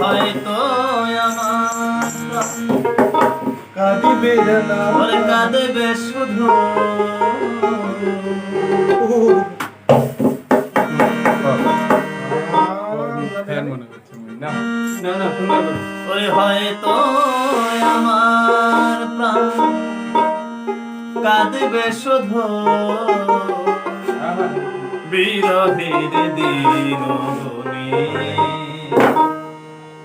হয়তো আমার কাঁদিবে ওরে কাঁদবে শুধু। মনে ওরে হয়তো আমার প্রাণ কাঁদবে শুধু। বিরহের দিন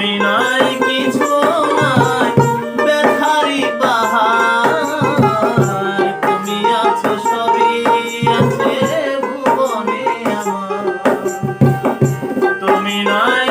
তুমি নাই কিছু নাই ব্যথারি পাহাড়। তুমি আছো সবই আছে ভুবনে তুমি নাই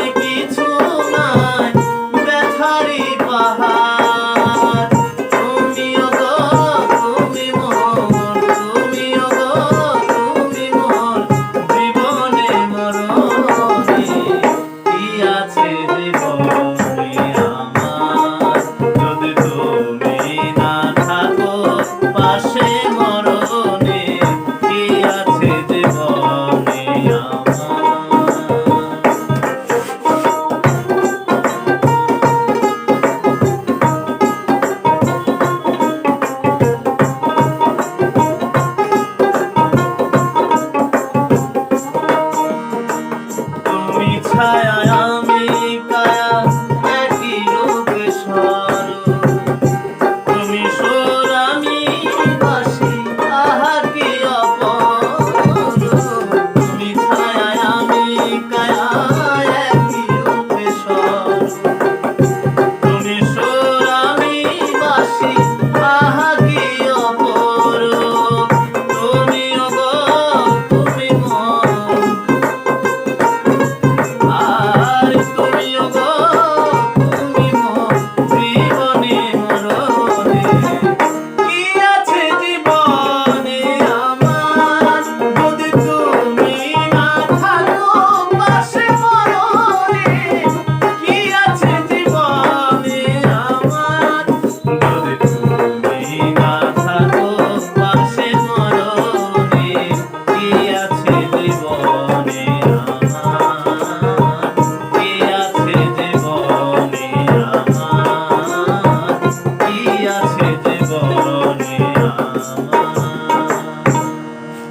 ছায়া